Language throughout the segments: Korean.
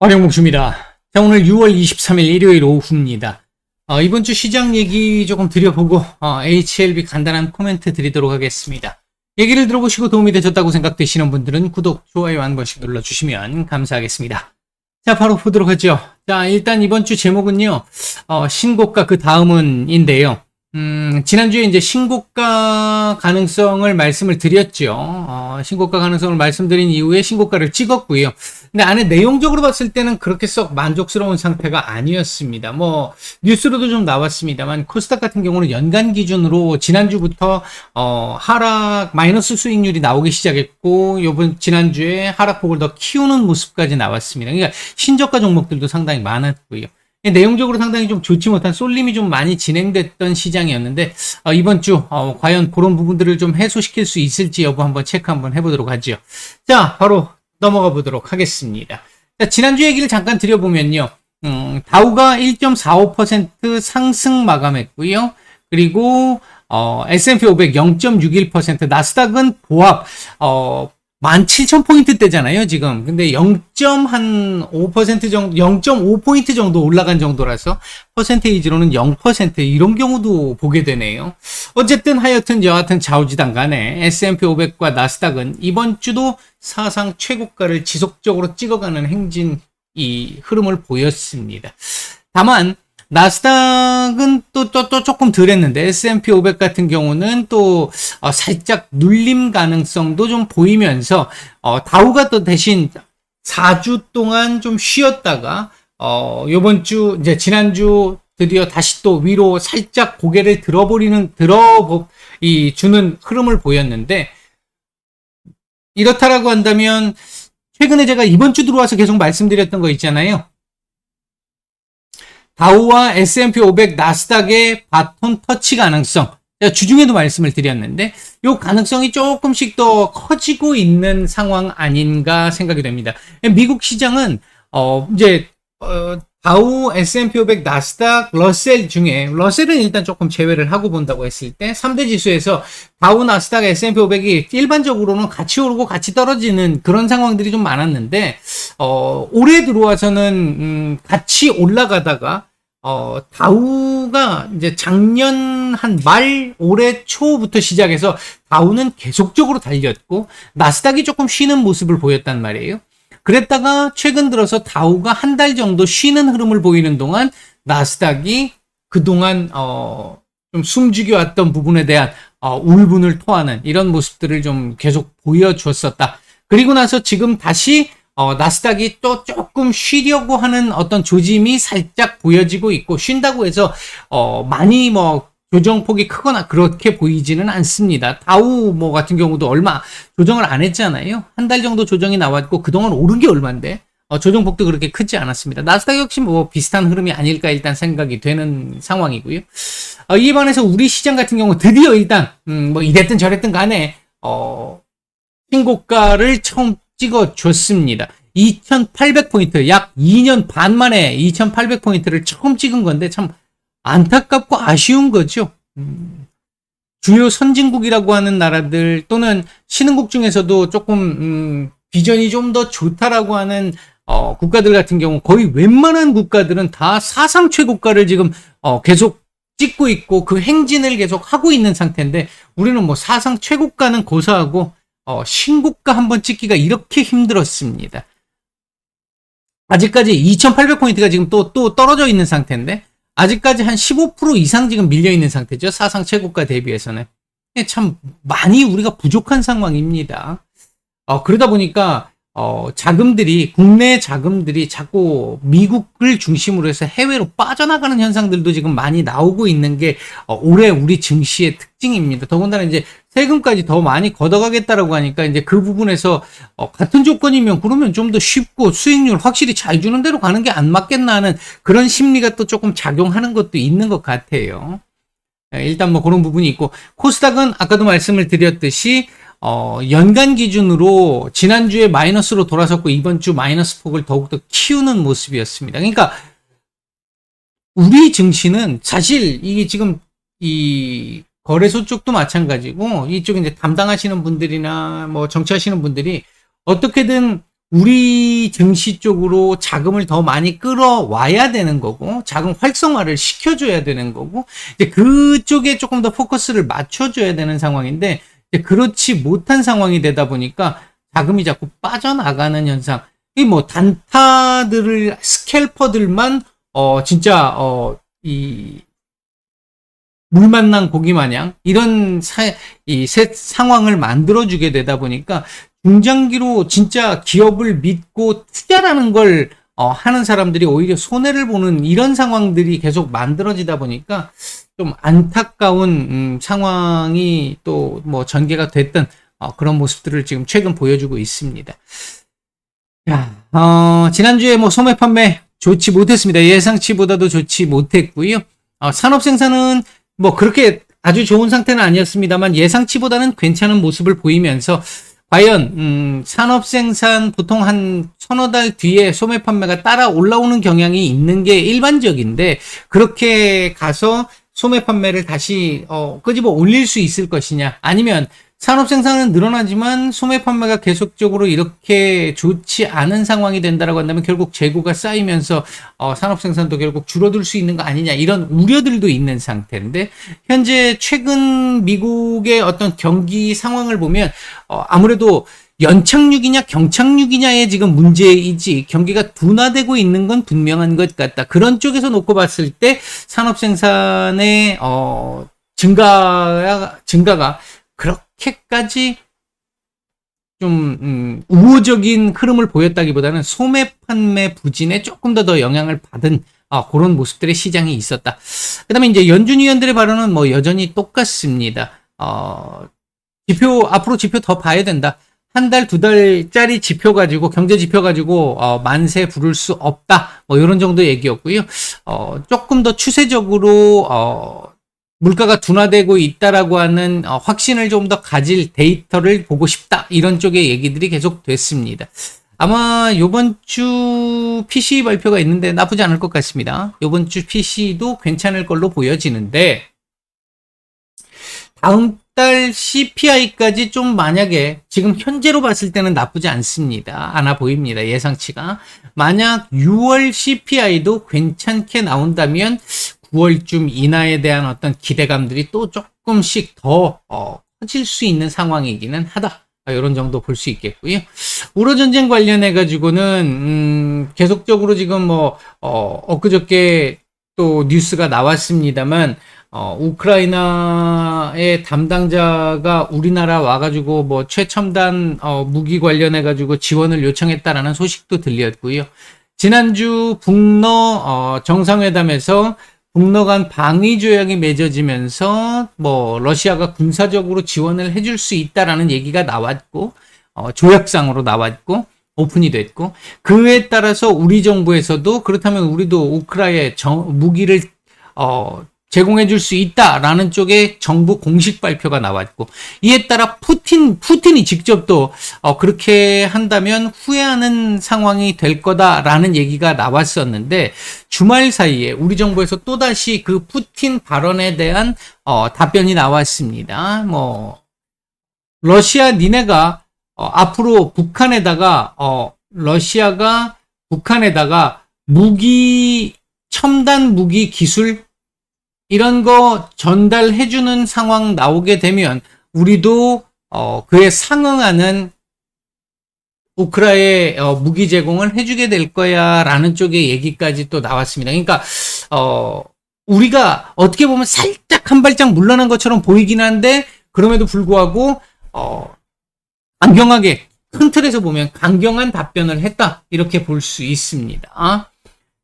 활용목주입니다. 자, 오늘 6월 23일 일요일 오후입니다. 어, 이번 주 시장 얘기 조금 드려보고, 어, HLB 간단한 코멘트 드리도록 하겠습니다. 얘기를 들어보시고 도움이 되셨다고 생각되시는 분들은 구독, 좋아요 한 번씩 눌러주시면 감사하겠습니다. 자, 바로 보도록 하죠. 자, 일단 이번 주 제목은요, 어, 신고가 그 다음은인데요. 음, 지난주에 이제 신고가 가능성을 말씀을 드렸죠. 어, 신고가 가능성을 말씀드린 이후에 신고가를 찍었고요. 근데 안에 내용적으로 봤을 때는 그렇게 썩 만족스러운 상태가 아니었습니다. 뭐, 뉴스로도 좀 나왔습니다만, 코스닥 같은 경우는 연간 기준으로 지난주부터, 어, 하락, 마이너스 수익률이 나오기 시작했고, 요번, 지난주에 하락폭을 더 키우는 모습까지 나왔습니다. 그러니까 신저가 종목들도 상당히 많았고요. 내용적으로 상당히 좀 좋지 못한 쏠림이 좀 많이 진행됐던 시장이었는데 어, 이번 주 어, 과연 그런 부분들을 좀 해소시킬 수 있을지 여부 한번 체크 한번 해보도록 하죠. 자, 바로 넘어가 보도록 하겠습니다. 자, 지난주 얘기를 잠깐 드려보면요. 음, 다우가 1.45% 상승 마감했고요. 그리고 어, S&P 500 0.61%, 나스닥은 보합 어, 17,000포인트대잖아요, 지금. 근데 0.5% 정도, 0.5포인트 정도 올라간 정도라서, 퍼센테이지로는 0% 이런 경우도 보게 되네요. 어쨌든 하여튼 여하튼 좌우지단 간에 S&P 500과 나스닥은 이번 주도 사상 최고가를 지속적으로 찍어가는 행진 이 흐름을 보였습니다. 다만, 나스닥은 또, 또, 또 조금 덜 했는데, S&P 500 같은 경우는 또, 어, 살짝 눌림 가능성도 좀 보이면서, 어, 다우가 또 대신 4주 동안 좀 쉬었다가, 어, 요번 주, 이제 지난주 드디어 다시 또 위로 살짝 고개를 들어버리는, 들어, 이, 주는 흐름을 보였는데, 이렇다라고 한다면, 최근에 제가 이번 주 들어와서 계속 말씀드렸던 거 있잖아요. 다우와 S&P 500, 나스닥의 바톤 터치 가능성. 주중에도 말씀을 드렸는데 이 가능성이 조금씩 더 커지고 있는 상황 아닌가 생각이 됩니다. 미국 시장은 어 이제 어 다우, S&P 500, 나스닥, 러셀 중에 러셀은 일단 조금 제외를 하고 본다고 했을 때 3대 지수에서 다우, 나스닥, S&P 500이 일반적으로는 같이 오르고 같이 떨어지는 그런 상황들이 좀 많았는데 어 올해 들어와서는 음 같이 올라가다가 어, 다우가 이제 작년 한 말 올해 초부터 시작해서 다우는 계속적으로 달렸고 나스닥이 조금 쉬는 모습을 보였단 말이에요. 그랬다가 최근 들어서 다우가 한 달 정도 쉬는 흐름을 보이는 동안 나스닥이 그동안 어, 좀 숨죽여 왔던 부분에 대한 어, 울분을 토하는 이런 모습들을 좀 계속 보여주었었다. 그리고 나서 지금 다시 어, 나스닥이 또 조금 쉬려고 하는 어떤 조짐이 살짝 보여지고 있고 쉰다고 해서 어, 많이 뭐 조정폭이 크거나 그렇게 보이지는 않습니다. 다우 뭐 같은 경우도 얼마 조정을 안 했잖아요. 한 달 정도 조정이 나왔고 그동안 오른 게 얼만데 어, 조정폭도 그렇게 크지 않았습니다. 나스닥 역시 뭐 비슷한 흐름이 아닐까 일단 생각이 되는 상황이고요. 어, 이에 반해서 우리 시장 같은 경우 드디어 일단 음, 뭐 이랬든 저랬든 간에 어, 신고가를 처음 찍어줬습니다. 2800포인트, 약 2년 반 만에 2800포인트를 처음 찍은 건데 참 안타깝고 아쉬운 거죠. 음, 주요 선진국이라고 하는 나라들 또는 신흥국 중에서도 조금 음, 비전이 좀 더 좋다라고 하는 어, 국가들 같은 경우 거의 웬만한 국가들은 다 사상 최고가를 지금 어, 계속 찍고 있고 그 행진을 계속 하고 있는 상태인데 우리는 뭐 사상 최고가는 고사하고 어, 신고가 한번 찍기가 이렇게 힘들었습니다. 아직까지 2800포인트가 지금 또, 또 떨어져 있는 상태인데, 아직까지 한 15% 이상 지금 밀려 있는 상태죠. 사상 최고가 대비해서는. 참 많이 우리가 부족한 상황입니다. 어, 그러다 보니까 어, 자금들이, 국내 자금들이 자꾸 미국을 중심으로 해서 해외로 빠져나가는 현상들도 지금 많이 나오고 있는 게 어, 올해 우리 증시의 특징입니다. 더군다나 이제 세금까지 더 많이 걷어가겠다라고 하니까 이제 그 부분에서 어, 같은 조건이면 그러면 좀 더 쉽고 수익률 확실히 잘 주는 대로 가는 게 안 맞겠나 하는 그런 심리가 또 조금 작용하는 것도 있는 것 같아요. 예, 일단 뭐 그런 부분이 있고 코스닥은 아까도 말씀을 드렸듯이 어, 연간 기준으로 지난주에 마이너스로 돌아섰고 이번 주 마이너스 폭을 더욱더 키우는 모습이었습니다. 그러니까 우리 증시는 사실 이게 지금 이 거래소 쪽도 마찬가지고 이쪽 이제 담당하시는 분들이나 뭐 정치하시는 분들이 어떻게든 우리 증시 쪽으로 자금을 더 많이 끌어와야 되는 거고, 자금 활성화를 시켜줘야 되는 거고, 이제 그쪽에 조금 더 포커스를 맞춰줘야 되는 상황인데, 그렇지 못한 상황이 되다 보니까 자금이 자꾸 빠져나가는 현상. 이 뭐 단타들을, 스캘퍼들만, 어, 진짜, 어, 이, 물 만 난 고기 마냥 이런 사, 이 세, 상황을 만들어 주게 되다 보니까 중장기로 진짜 기업을 믿고 투자라는 걸 어, 하는 사람들이 오히려 손해를 보는 이런 상황들이 계속 만들어지다 보니까 좀 안타까운 음, 상황이 또 뭐 전개가 됐던 어, 그런 모습들을 지금 최근 보여주고 있습니다. 야, 어, 지난주에 뭐 소매 판매 좋지 못했습니다. 예상치보다도 좋지 못했고요. 어, 산업 생산은 뭐 그렇게 아주 좋은 상태는 아니었습니다만 예상치보다는 괜찮은 모습을 보이면서 과연 음, 산업 생산 보통 한 서너 달 뒤에 소매 판매가 따라 올라오는 경향이 있는 게 일반적인데 그렇게 가서 소매 판매를 다시 어, 끄집어 올릴 수 있을 것이냐. 아니면 산업 생산은 늘어나지만 소매 판매가 계속적으로 이렇게 좋지 않은 상황이 된다라고 한다면 결국 재고가 쌓이면서 어, 산업 생산도 결국 줄어들 수 있는 거 아니냐. 이런 우려들도 있는 상태인데 현재 최근 미국의 어떤 경기 상황을 보면 어, 아무래도 연착륙이냐 경착륙이냐의 지금 문제이지 경기가 둔화되고 있는 건 분명한 것 같다. 그런 쪽에서 놓고 봤을 때 산업 생산의 어, 증가 증가가 그렇게까지 좀 음, 우호적인 흐름을 보였다기보다는 소매 판매 부진에 조금 더 더 영향을 받은 아, 그런 모습들의 시장이 있었다. 그 다음에 이제 연준 위원들의 발언은 뭐 여전히 똑같습니다. 어, 지표 앞으로 지표 더 봐야 된다. 한 달, 두 달짜리 지표 가지고, 경제 지표 가지고, 어, 만세 부를 수 없다. 뭐, 이런 정도 얘기였고요. 어, 조금 더 추세적으로, 어, 물가가 둔화되고 있다라고 하는 어, 확신을 좀 더 가질 데이터를 보고 싶다. 이런 쪽의 얘기들이 계속 됐습니다. 아마 요번 주 PC 발표가 있는데 나쁘지 않을 것 같습니다. 요번 주 PC도 괜찮을 걸로 보여지는데, 다음 달 CPI까지 좀 만약에 지금 현재로 봤을 때는 나쁘지 않습니다. 않아 보입니다. 예상치가. 만약 6월 CPI도 괜찮게 나온다면 9월쯤 인하에 대한 어떤 기대감들이 또 조금씩 더 어, 커질 수 있는 상황이기는 하다. 이런 정도 볼 수 있겠고요. 우로 전쟁 관련해 가지고는 음, 계속적으로 지금 뭐 어, 엊그저께 또 뉴스가 나왔습니다만 어, 우크라이나의 담당자가 우리나라 와가지고 뭐 최첨단 어, 무기 관련해가지고 지원을 요청했다라는 소식도 들렸고요. 지난주 북러 어, 정상회담에서 북러 간 방위 조약이 맺어지면서 뭐 러시아가 군사적으로 지원을 해줄 수 있다라는 얘기가 나왔고 어, 조약상으로 나왔고 오픈이 됐고 그에 따라서 우리 정부에서도 그렇다면 우리도 우크라이나에 무기를 어, 제공해 줄 수 있다라는 쪽에 정부 공식 발표가 나왔고 이에 따라 푸틴 푸틴이 직접 또 어, 그렇게 한다면 후회하는 상황이 될 거다라는 얘기가 나왔었는데 주말 사이에 우리 정부에서 또 다시 그 푸틴 발언에 대한 어, 답변이 나왔습니다. 뭐 러시아 니네가 어, 앞으로 북한에다가 어, 러시아가 북한에다가 무기 첨단 무기 기술 이런 거 전달해 주는 상황 나오게 되면 우리도 어, 그에 상응하는 우크라에 어, 무기 제공을 해주게 될 거야라는 쪽의 얘기까지 또 나왔습니다. 그러니까 어, 우리가 어떻게 보면 살짝 한 발짝 물러난 것처럼 보이긴 한데 그럼에도 불구하고 어, 강경하게 큰 틀에서 보면 강경한 답변을 했다 이렇게 볼 수 있습니다.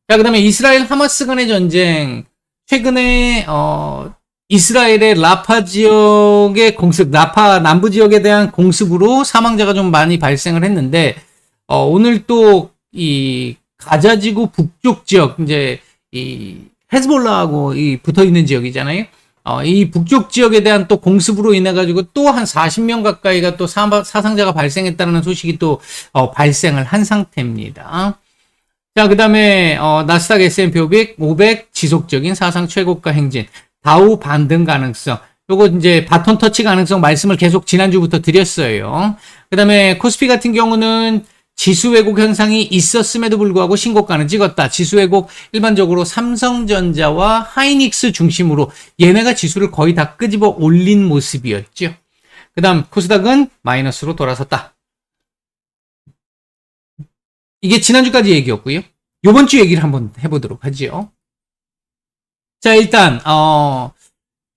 자 그다음에 이스라엘 하마스 간의 전쟁 최근에 어, 이스라엘의 라파 지역의 공습, 라파 남부 지역에 대한 공습으로 사망자가 좀 많이 발생을 했는데 어, 오늘 또 이 가자지구 북쪽 지역 이제 이 헤즈볼라하고 이 붙어 있는 지역이잖아요. 어, 이 북쪽 지역에 대한 또 공습으로 인해 가지고 또 한 40명 가까이가 또 사, 상자가 발생했다는 소식이 또 어, 발생을 한 상태입니다. 자, 그 다음에, 어, 나스닥 S&P 500, 500 지속적인 사상 최고가 행진, 다우 반등 가능성, 요거 이제 바톤 터치 가능성 말씀을 계속 지난주부터 드렸어요. 그 다음에 코스피 같은 경우는 지수 왜곡 현상이 있었음에도 불구하고 신고가는 찍었다. 지수 왜곡 일반적으로 삼성전자와 하이닉스 중심으로 얘네가 지수를 거의 다 끄집어 올린 모습이었죠. 그 다음 코스닥은 마이너스로 돌아섰다. 이게 지난주까지 얘기였고요. 요번 주 얘기를 한번 해보도록 하지요. 자, 일단, 어,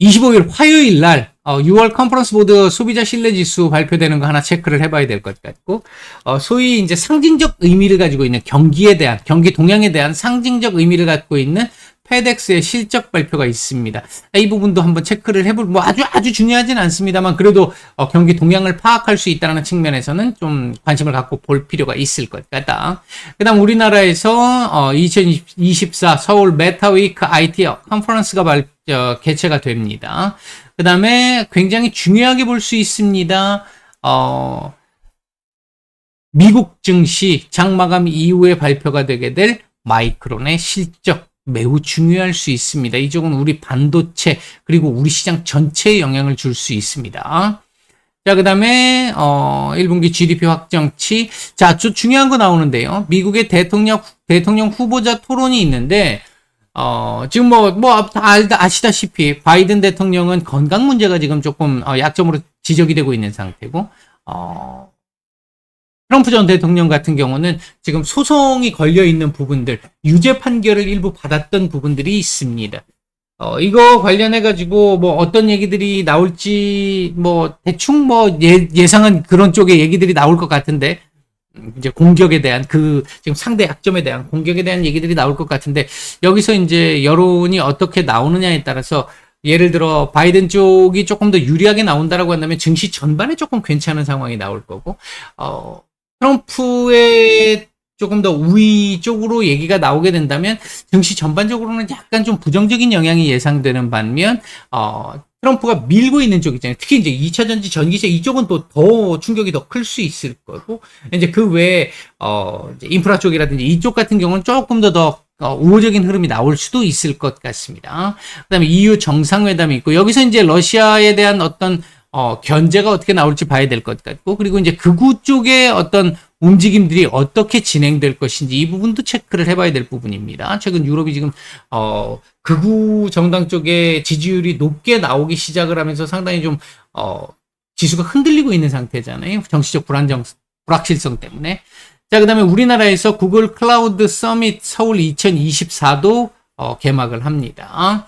25일 화요일 날, 어, 6월 컨퍼런스 보드 소비자 신뢰 지수 발표되는 거 하나 체크를 해봐야 될 것 같고, 어, 소위 이제 상징적 의미를 가지고 있는 경기에 대한, 경기 동향에 대한 상징적 의미를 갖고 있는 페덱스의 실적 발표가 있습니다. 이 부분도 한번 체크를 해볼, 뭐 아주 아주 중요하진 않습니다만 그래도 어, 경기 동향을 파악할 수 있다는 측면에서는 좀 관심을 갖고 볼 필요가 있을 것 같다. 그 다음 우리나라에서 어, 2024 서울 메타위크 IT 컨퍼런스가 발, 어, 개최가 됩니다. 그 다음에 굉장히 중요하게 볼 수 있습니다. 어, 미국 증시 장마감 이후에 발표가 되게 될 마이크론의 실적 매우 중요할 수 있습니다. 이쪽은 우리 반도체 그리고 우리 시장 전체에 영향을 줄 수 있습니다. 자, 그 다음에, 어, 1분기 GDP 확정치. 자, 좀 중요한 거 나오는데요. 미국의 대통령, 대통령 후보자 토론이 있는데, 어, 지금 뭐, 뭐, 다 아시다시피, 바이든 대통령은 건강 문제가 지금 조금, 어, 약점으로 지적이 되고 있는 상태고, 어, 트럼프 전 대통령 같은 경우는 지금 소송이 걸려 있는 부분들, 유죄 판결을 일부 받았던 부분들이 있습니다. 어, 이거 관련해가지고, 뭐, 어떤 얘기들이 나올지, 뭐, 대충 뭐, 예, 예상은 그런 쪽의 얘기들이 나올 것 같은데, 음, 이제 공격에 대한 그, 지금 상대 약점에 대한 공격에 대한 얘기들이 나올 것 같은데, 여기서 이제 여론이 어떻게 나오느냐에 따라서, 예를 들어, 바이든 쪽이 조금 더 유리하게 나온다라고 한다면, 증시 전반에 조금 괜찮은 상황이 나올 거고, 어, 트럼프의 조금 더 우위 쪽으로 얘기가 나오게 된다면 증시 전반적으로는 약간 좀 부정적인 영향이 예상되는 반면 어 트럼프가 밀고 있는 쪽 있잖아요. 특히 이제 2차 전지 전기세 이쪽은 또 더 충격이 더 클 수 있을 거고 이제 그 외에 어 이제 인프라 쪽이라든지 이쪽 같은 경우는 조금 더더 어, 우호적인 흐름이 나올 수도 있을 것 같습니다. 그다음에 EU 정상회담이 있고 여기서 이제 러시아에 대한 어떤 어, 견제가 어떻게 나올지 봐야 될 것 같고, 그리고 이제 극우 쪽의 어떤 움직임들이 어떻게 진행될 것인지 이 부분도 체크를 해봐야 될 부분입니다. 최근 유럽이 지금, 어, 극우 정당 쪽의 지지율이 높게 나오기 시작을 하면서 상당히 좀, 어, 지수가 흔들리고 있는 상태잖아요. 정치적 불안정, 불확실성 때문에. 자, 그 다음에 우리나라에서 구글 클라우드 서밋 서울 2024도 어, 개막을 합니다.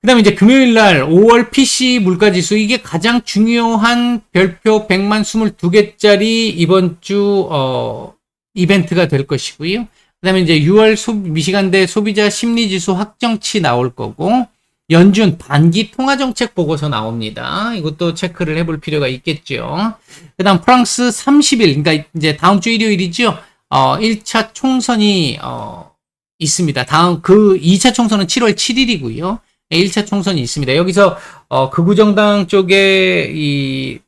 그 다음에 이제 금요일 날 5월 PC 물가지수 이게 가장 중요한 별표 100만 22개짜리 이번 주, 어, 이벤트가 될 것이고요. 그 다음에 이제 6월 소, 미시간대 소비자 심리지수 확정치 나올 거고, 연준 반기 통화정책 보고서 나옵니다. 이것도 체크를 해볼 필요가 있겠죠. 그 다음 프랑스 30일, 그러니까 이제 다음 주 일요일이죠. 어, 1차 총선이, 어, 있습니다. 다음, 그 2차 총선은 7월 7일이고요. 1차 총선이 있습니다. 여기서 어, 극우정당 쪽에 이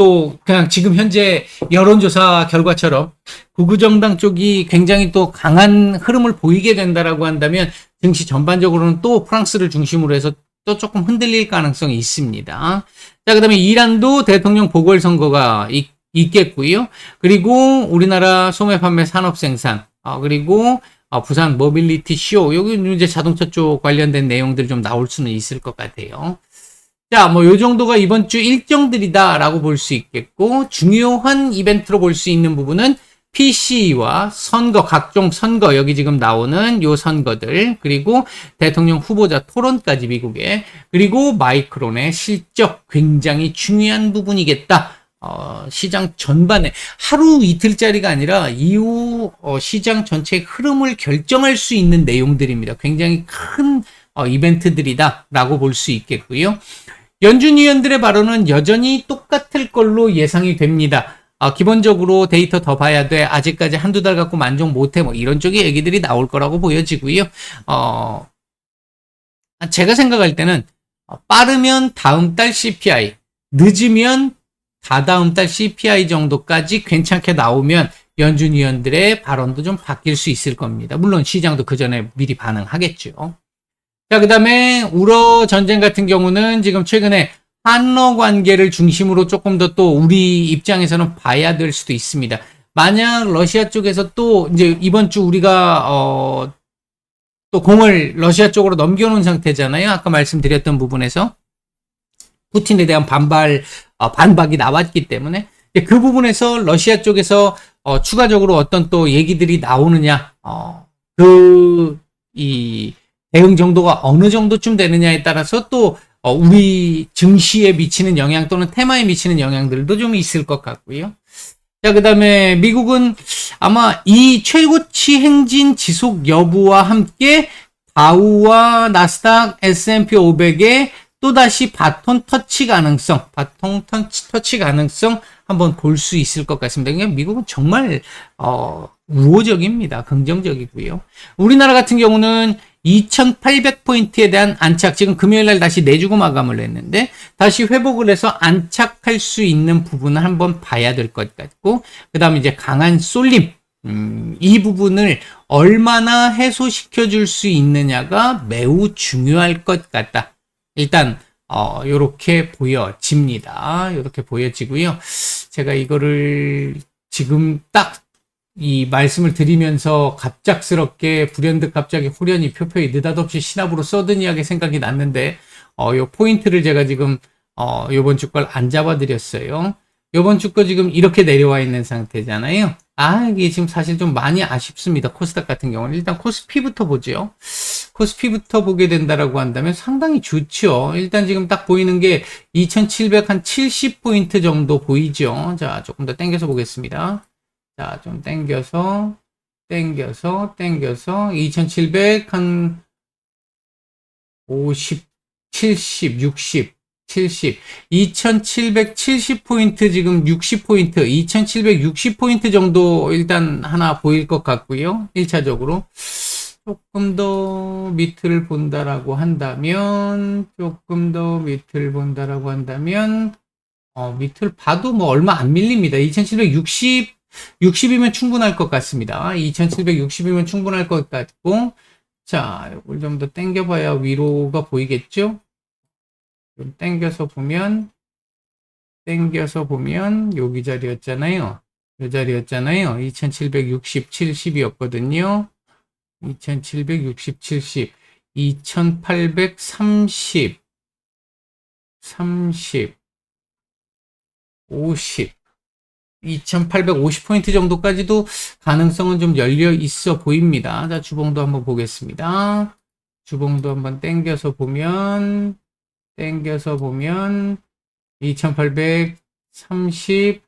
또 그냥 지금 현재 여론조사 결과처럼 극우정당 쪽이 굉장히 또 강한 흐름을 보이게 된다라고 한다면 증시 전반적으로는 또 프랑스를 중심으로 해서 또 조금 흔들릴 가능성이 있습니다. 자, 그 다음에 이란도 대통령 보궐선거가 있, 있겠고요. 그리고 우리나라 소매 판매 산업 생산, 어, 그리고 어, 부산 모빌리티 쇼 여기 이제 자동차 쪽 관련된 내용들 좀 나올 수는 있을 것 같아요. 자, 뭐 요 정도가 이번 주 일정들이다라고 볼 수 있겠고 중요한 이벤트로 볼 수 있는 부분은 PC와 선거 각종 선거 여기 지금 나오는 요 선거들 그리고 대통령 후보자 토론까지 미국에 그리고 마이크론의 실적 굉장히 중요한 부분이겠다. 어, 시장 전반에 하루 이틀짜리가 아니라 이후 어, 시장 전체의 흐름을 결정할 수 있는 내용들입니다. 굉장히 큰 어, 이벤트들이다라고 볼 수 있겠고요. 연준 위원들의 발언은 여전히 똑같을 걸로 예상이 됩니다. 어, 기본적으로 데이터 더 봐야 돼. 아직까지 한두 달 갖고 만족 못해. 뭐 이런 쪽의 얘기들이 나올 거라고 보여지고요. 어, 제가 생각할 때는 어, 빠르면 다음 달 CPI, 늦으면 다다음 달 CPI 정도까지 괜찮게 나오면 연준 위원들의 발언도 좀 바뀔 수 있을 겁니다. 물론 시장도 그 전에 미리 반응하겠죠. 자, 그 다음에 우러 전쟁 같은 경우는 지금 최근에 한러 관계를 중심으로 조금 더 또 우리 입장에서는 봐야 될 수도 있습니다. 만약 러시아 쪽에서 또 이제 이번 주 우리가 어, 또 공을 러시아 쪽으로 넘겨놓은 상태잖아요. 아까 말씀드렸던 부분에서 푸틴에 대한 반발 어, 반박이 나왔기 때문에 그 부분에서 러시아 쪽에서 어, 추가적으로 어떤 또 얘기들이 나오느냐, 어, 그, 이, 대응 정도가 어느 정도쯤 되느냐에 따라서 또, 어, 우리 증시에 미치는 영향 또는 테마에 미치는 영향들도 좀 있을 것 같고요. 자, 그 다음에 미국은 아마 이 최고치 행진 지속 여부와 함께 다우와 나스닥, S&P 500의 또다시 바톤 터치 가능성, 바톤 터치, 가능성 한번 볼 수 있을 것 같습니다. 그러니까 미국은 정말 어, 우호적입니다. 긍정적이고요. 우리나라 같은 경우는 2,800포인트에 대한 안착, 지금 금요일 날 다시 내주고 마감을 했는데, 다시 회복을 해서 안착할 수 있는 부분을 한번 봐야 될 것 같고, 그 다음에 이제 강한 쏠림, 음, 이 부분을 얼마나 해소시켜 줄 수 있느냐가 매우 중요할 것 같다. 일단, 어, 요렇게 보여집니다. 요렇게 보여지고요. 제가 이거를 지금 딱 이 말씀을 드리면서 갑작스럽게 불현듯 갑자기 후련히 표표히 느닷없이 신압으로 써드니하게 생각이 났는데 어, 요 포인트를 제가 지금 어, 요번 주 걸 안 잡아 드렸어요. 요번 주 거 지금 이렇게 내려와 있는 상태잖아요. 아, 이게 지금 사실 좀 많이 아쉽습니다. 코스닥 같은 경우는. 일단 코스피부터 보죠. 코스피부터 보게 된다라고 한다면 상당히 좋죠. 일단 지금 딱 보이는 게 2770포인트 정도 보이죠. 자, 조금 더 당겨서 보겠습니다. 자, 좀 땡겨서, 땡겨서, 땡겨서, 2700, 한, 50, 70, 60, 70, 2770포인트 지금 60포인트, 2760포인트 정도 일단 하나 보일 것 같고요. 1차적으로. 조금 더 밑을 본다라고 한다면, 조금 더 밑을 본다라고 한다면, 어, 밑을 봐도 뭐 얼마 안 밀립니다. 2760, 60이면 충분할 것 같습니다. 2760이면 충분할 것 같고, 자, 이걸 좀 더 당겨봐야 위로가 보이겠죠? 좀 당겨서 보면, 당겨서 보면, 여기 자리였잖아요. 이 자리였잖아요. 2760, 70이었거든요. 2760, 70, 2830, 30, 50, 2850포인트 정도까지도 가능성은 좀 열려 있어 보입니다. 자, 주봉도 한번 보겠습니다. 주봉도 한번 땡겨서 보면, 땡겨서 보면, 2830,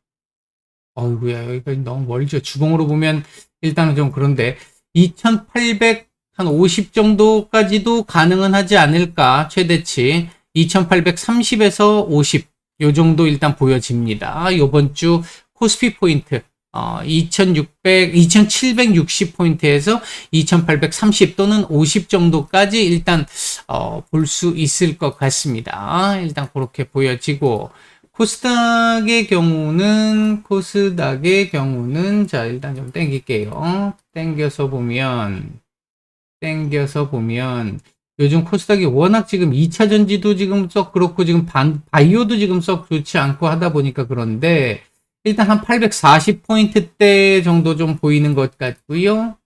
어이구야, 여기까지 너무 멀죠. 주봉으로 보면 일단은 좀 그런데, 2850 정도까지도 가능은 하지 않을까, 최대치. 2830에서 50, 요 정도 일단 보여집니다. 요번 주 코스피 포인트 어, 2600, 2760포인트에서 2830 또는 50 정도까지 일단 어, 볼 수 있을 것 같습니다. 일단 그렇게 보여지고 코스닥의 경우는 코스닥의 경우는 자 일단 좀 땡길게요. 땡겨서 보면 땡겨서 보면 요즘 코스닥이 워낙 지금 2차 전지도 지금 썩 그렇고 지금 반 바이오도 지금 썩 좋지 않고 하다 보니까 그런데 일단 한 840포인트대 정도 좀 보이는 것 같고요.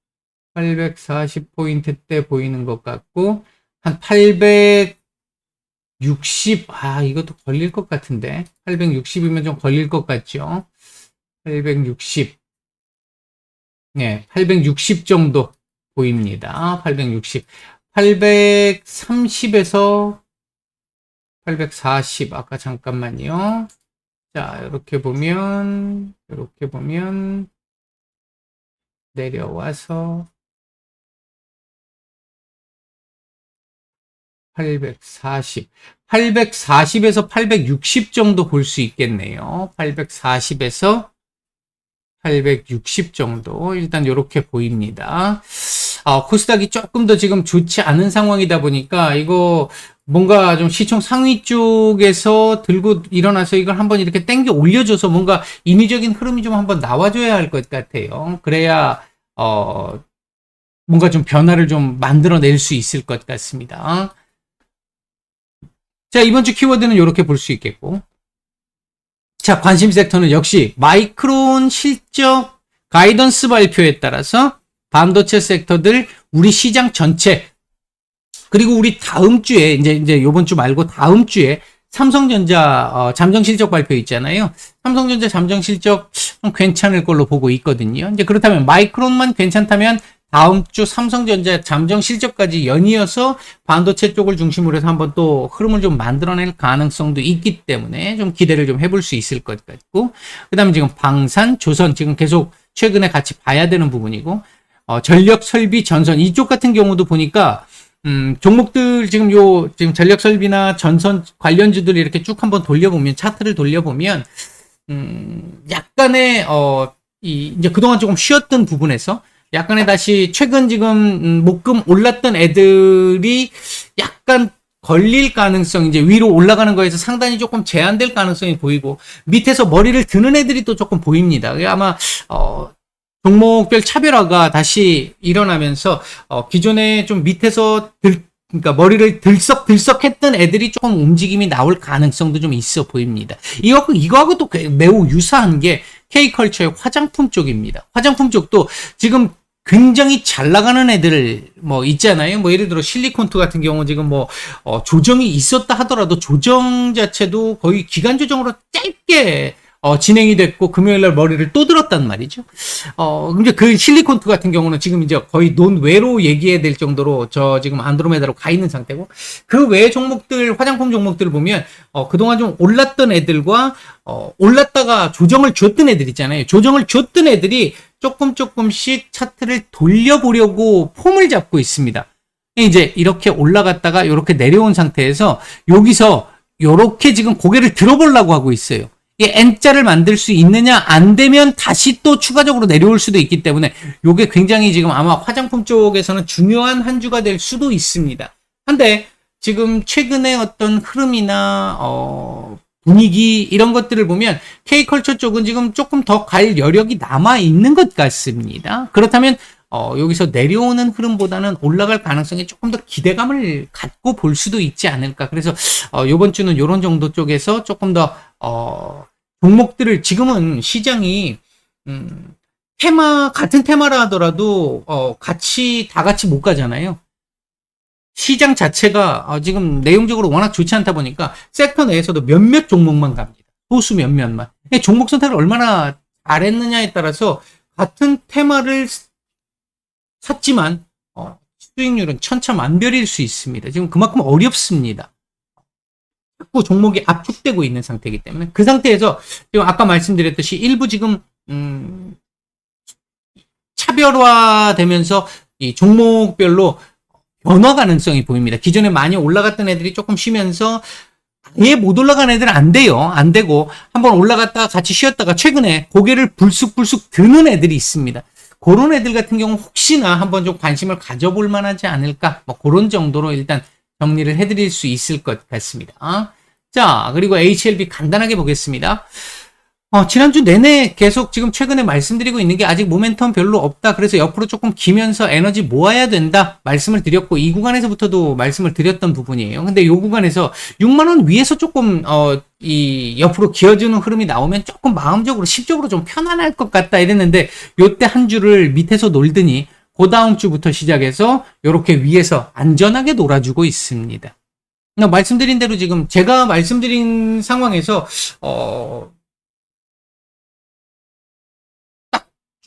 840포인트대 보이는 것 같고 한 860, 아 이것도 걸릴 것 같은데 860이면 좀 걸릴 것 같죠. 860, 네, 860 정도 보입니다. 860, 830에서 840, 아까 잠깐만요. 자, 이렇게 보면, 이렇게 보면, 내려와서, 840, 840에서 860 정도 볼 수 있겠네요. 840에서 860 정도. 일단 이렇게 보입니다. 아, 코스닥이 조금 더 지금 좋지 않은 상황이다 보니까 이거 뭔가 좀 시총 상위 쪽에서 들고 일어나서 이걸 한번 이렇게 땡겨 올려줘서 뭔가 인위적인 흐름이 좀 한번 나와줘야 할 것 같아요. 그래야, 어, 뭔가 좀 변화를 좀 만들어낼 수 있을 것 같습니다. 자, 이번 주 키워드는 이렇게 볼 수 있겠고. 자, 관심 섹터는 역시 마이크론 실적 가이던스 발표에 따라서 반도체 섹터들 우리 시장 전체 그리고 우리 다음 주에 이제 이제 요번 주 말고 다음 주에 삼성전자 어, 잠정 실적 발표 있잖아요. 삼성전자 잠정 실적 좀 괜찮을 걸로 보고 있거든요. 이제 그렇다면 마이크론만 괜찮다면 다음 주 삼성전자 잠정 실적까지 연이어서 반도체 쪽을 중심으로 해서 한번 또 흐름을 좀 만들어낼 가능성도 있기 때문에 좀 기대를 좀 해볼 수 있을 것 같고 그다음에 지금 방산, 조선 지금 계속 최근에 같이 봐야 되는 부분이고 어, 전력 설비 전선 이쪽 같은 경우도 보니까 음, 종목들 지금 요 지금 전력 설비나 전선 관련주들 이렇게 쭉 한번 돌려보면 차트를 돌려보면 음, 약간의 어, 이 이제 그동안 조금 쉬었던 부분에서 약간의 다시 최근 지금 음, 목금 올랐던 애들이 약간 걸릴 가능성 이제 위로 올라가는 거에서 상당히 조금 제한될 가능성이 보이고 밑에서 머리를 드는 애들이 또 조금 보입니다. 아마 어 종목별 차별화가 다시 일어나면서 어 기존에 좀 밑에서 들 그러니까 머리를 들썩들썩 했던 애들이 조금 움직임이 나올 가능성도 좀 있어 보입니다. 이거 이거하고 또 매우 유사한 게 K컬처의 화장품 쪽입니다. 화장품 쪽도 지금 굉장히 잘 나가는 애들 뭐 있잖아요. 뭐 예를 들어 실리콘트 같은 경우 지금 뭐 어, 조정이 있었다 하더라도 조정 자체도 거의 기간 조정으로 짧게 어, 진행이 됐고 금요일 날 머리를 또 들었단 말이죠. 어, 근데 그 실리콘트 같은 경우는 지금 이제 거의 논외로 얘기해야 될 정도로 저 지금 안드로메다로 가 있는 상태고 그 외 종목들 화장품 종목들을 보면 어, 그동안 좀 올랐던 애들과 어, 올랐다가 조정을 줬던 애들 있잖아요. 조정을 줬던 애들이 조금 조금씩 차트를 돌려보려고 폼을 잡고 있습니다. 이제 이렇게 올라갔다가 이렇게 내려온 상태에서 여기서 이렇게 지금 고개를 들어보려고 하고 있어요. 이 N자를 만들 수 있느냐 안 되면 다시 또 추가적으로 내려올 수도 있기 때문에 이게 굉장히 지금 아마 화장품 쪽에서는 중요한 한 주가 될 수도 있습니다. 한데 지금 최근에 어떤 흐름이나 어 분위기 이런 것들을 보면 K컬처 쪽은 지금 조금 더 갈 여력이 남아 있는 것 같습니다. 그렇다면 어, 여기서 내려오는 흐름보다는 올라갈 가능성이 조금 더 기대감을 갖고 볼 수도 있지 않을까. 그래서 어, 이번 주는 이런 정도 쪽에서 조금 더 어, 종목들을 지금은 시장이 음, 테마 같은 테마라 하더라도 어, 같이 다 같이 못 가잖아요. 시장 자체가 어, 지금 내용적으로 워낙 좋지 않다 보니까 섹터 내에서도 몇몇 종목만 갑니다. 소수 몇몇만. 종목 선택을 얼마나 잘했느냐에 따라서 같은 테마를 샀지만 어, 수익률은 천차만별일 수 있습니다. 지금 그만큼 어렵습니다. 자꾸 종목이 압축되고 있는 상태이기 때문에 그 상태에서 지금 아까 말씀드렸듯이 일부 지금 음, 차별화되면서 이 종목별로 변화 가능성이 보입니다. 기존에 많이 올라갔던 애들이 조금 쉬면서 아예 못 올라간 애들은 안 돼요. 안 되고 한번 올라갔다가 같이 쉬었다가 최근에 고개를 불쑥불쑥 드는 애들이 있습니다. 그런 애들 같은 경우 혹시나 한번 좀 관심을 가져볼 만하지 않을까 뭐 그런 정도로 일단 정리를 해드릴 수 있을 것 같습니다. 자, 그리고 HLB 간단하게 보겠습니다. 어, 지난주 내내 계속 지금 최근에 말씀드리고 있는 게 아직 모멘텀 별로 없다. 그래서 옆으로 조금 기면서 에너지 모아야 된다. 말씀을 드렸고, 이 구간에서부터도 말씀을 드렸던 부분이에요. 근데 이 구간에서 6만원 위에서 조금, 어, 이 옆으로 기어주는 흐름이 나오면 조금 마음적으로, 심적으로 좀 편안할 것 같다 이랬는데, 요때 한 주를 밑에서 놀더니, 그 다음 주부터 시작해서 이렇게 위에서 안전하게 놀아주고 있습니다. 말씀드린 대로 지금 제가 말씀드린 상황에서 어,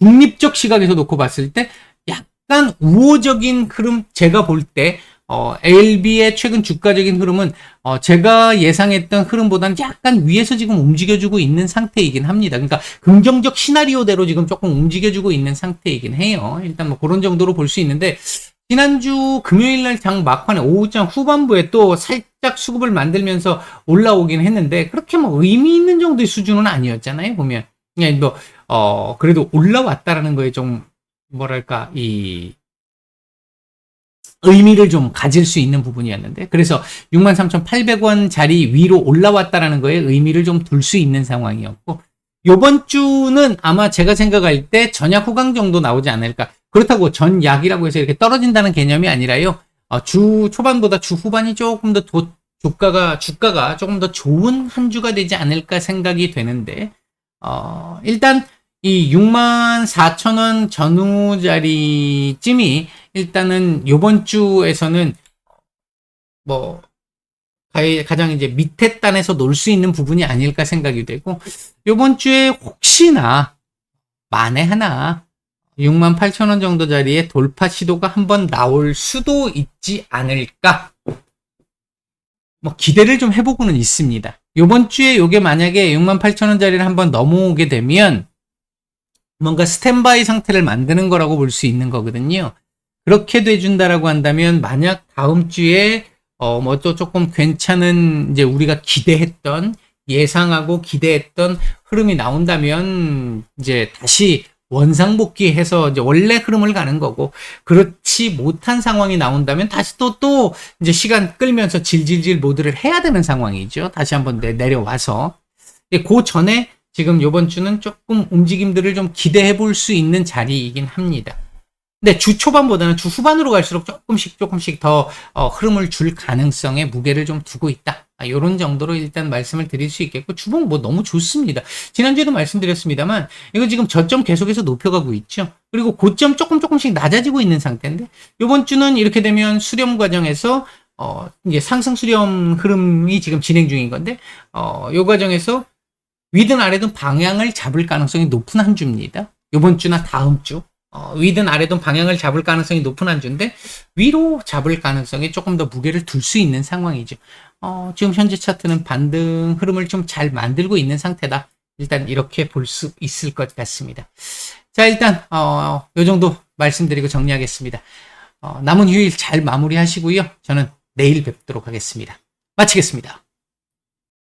중립적 시각에서 놓고 봤을 때 약간 우호적인 흐름 제가 볼때 어, ALB의 최근 주가적인 흐름은 어, 제가 예상했던 흐름보다는 약간 위에서 지금 움직여주고 있는 상태이긴 합니다. 그러니까 긍정적 시나리오대로 지금 조금 움직여주고 있는 상태이긴 해요. 일단 뭐 그런 정도로 볼 수 있는데 지난주 금요일 날 장 막판에 오후장 후반부에 또 살짝 수급을 만들면서 올라오긴 했는데 그렇게 뭐 의미 있는 정도의 수준은 아니었잖아요. 보면 그냥 뭐 어, 그래도 올라왔다라는 거에 좀 뭐랄까 이 의미를 좀 가질 수 있는 부분이었는데 그래서 63,800원 자리 위로 올라왔다라는 거에 의미를 좀 둘 수 있는 상황이었고 요번 주는 아마 제가 생각할 때 전약 후강 정도 나오지 않을까. 그렇다고 전약이라고 해서 이렇게 떨어진다는 개념이 아니라요. 어, 주 초반보다 주 후반이 조금 더 도, 주가가 주가가 조금 더 좋은 한 주가 되지 않을까 생각이 되는데 어, 일단 이 6만 4천 원 전후 자리쯤이 일단은 요번 주에서는 뭐 가장 이제 밑에 단에서 놀 수 있는 부분이 아닐까 생각이 되고 요번 주에 혹시나 만에 하나 6만 8천 원 정도 자리에 돌파 시도가 한번 나올 수도 있지 않을까 뭐 기대를 좀 해보고는 있습니다. 요번 주에 요게 만약에 6만 8천 원짜리를 한번 넘어오게 되면 뭔가 스탠바이 상태를 만드는 거라고 볼 수 있는 거거든요. 그렇게 돼준다라고 한다면 만약 다음 주에 어 뭐 또 조금 괜찮은 이제 우리가 기대했던 예상하고 기대했던 흐름이 나온다면 이제 다시 원상복귀해서 이제 원래 흐름을 가는 거고 그렇지 못한 상황이 나온다면 다시 또또 이제 시간 끌면서 질질질 모드를 해야 되는 상황이죠. 다시 한번 내, 내려와서 예, 그 전에 지금 요번 주는 조금 움직임들을 좀 기대해 볼 수 있는 자리이긴 합니다. 근데 주 초반보다는 주 후반으로 갈수록 조금씩 조금씩 더 어, 흐름을 줄 가능성에 무게를 좀 두고 있다. 아, 요런 정도로 일단 말씀을 드릴 수 있겠고 주봉 뭐 너무 좋습니다. 지난주에도 말씀드렸습니다만 이거 지금 저점 계속해서 높여가고 있죠. 그리고 고점 조금 조금씩 낮아지고 있는 상태인데 요번 주는 이렇게 되면 수렴 과정에서 어 이제 상승 수렴 흐름이 지금 진행 중인 건데 어요 과정에서 위든 아래든 방향을 잡을 가능성이 높은 한 주입니다. 요번 주나 다음 주 어, 위든 아래든 방향을 잡을 가능성이 높은 한 주인데 위로 잡을 가능성이 조금 더 무게를 둘 수 있는 상황이죠. 어, 지금 현재 차트는 반등 흐름을 좀 잘 만들고 있는 상태다. 일단 이렇게 볼 수 있을 것 같습니다. 자, 일단 어, 요 정도 말씀드리고 정리하겠습니다. 어, 남은 휴일 잘 마무리하시고요. 저는 내일 뵙도록 하겠습니다. 마치겠습니다.